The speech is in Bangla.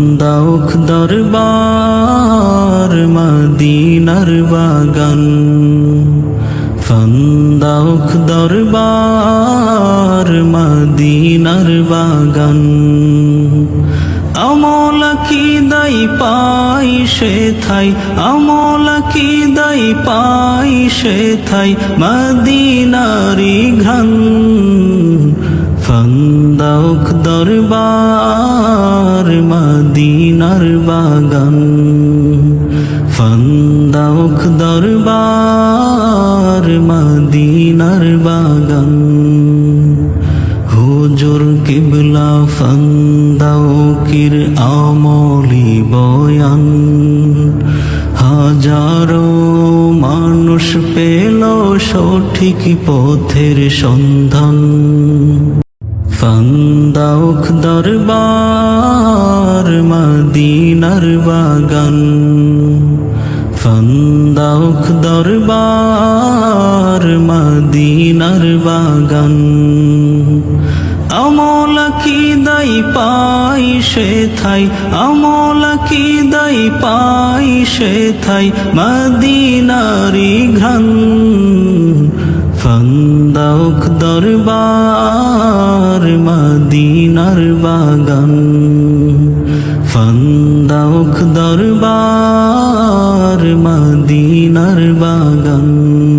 দাউখ দরবার, মদিনার বাগান। ফন্দাউখ দরবার, মদিনার বাগান। আমল কি দাই পাই সে থাই, আমল কি দাই পাই সে থাই, মদিনারি ঘন ফন্দাউক দরবার, মদিনার বাগান। ফন্দাউক দরবার, মদিনার বাগান। হুজুর কিবলা ফন্দাউকির আমলি বয়ান। হাজারো মানুষ পেল সঠিক পথের সন্ধান। ফন্দাউক দরবার, মদিনার বাগান। ফন্দাউক দরবার, মদিনার বাগান। আমল কি দাই পাই সে থাই, আমল কি দাই পাই সে থাই, মদিনারি ঘন ফন্দাউক দরবার মদিনার বাগান। ফন্দাউক দরবার মদিনার বাগান।